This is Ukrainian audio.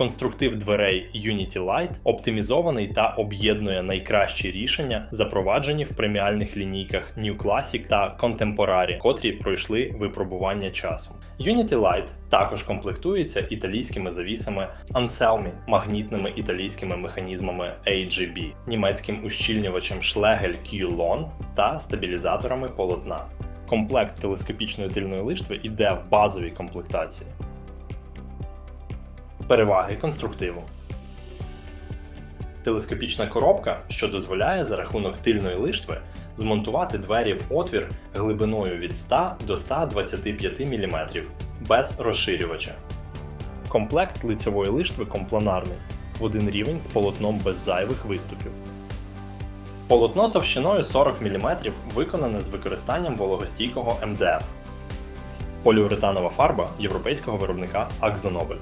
Конструктив дверей Unity Light оптимізований та об'єднує найкращі рішення, запроваджені в преміальних лінійках New Classic та Contemporary, котрі пройшли випробування часом. Unity Light також комплектується італійськими завісами Anselmi, магнітними італійськими механізмами AGB, німецьким ущільнювачем Schlegel Q-Lon та стабілізаторами полотна. Комплект телескопічної тильної лиштви йде в базовій комплектації. Переваги конструктиву. Телескопічна коробка, що дозволяє за рахунок тильної лиштви змонтувати двері в отвір глибиною від 100 до 125 мм без розширювача. Комплект лицьової лиштви компланарний в один рівень з полотном без зайвих виступів. Полотно товщиною 40 мм виконане з використанням вологостійкого МДФ. Поліуретанова фарба європейського виробника Акзонобель.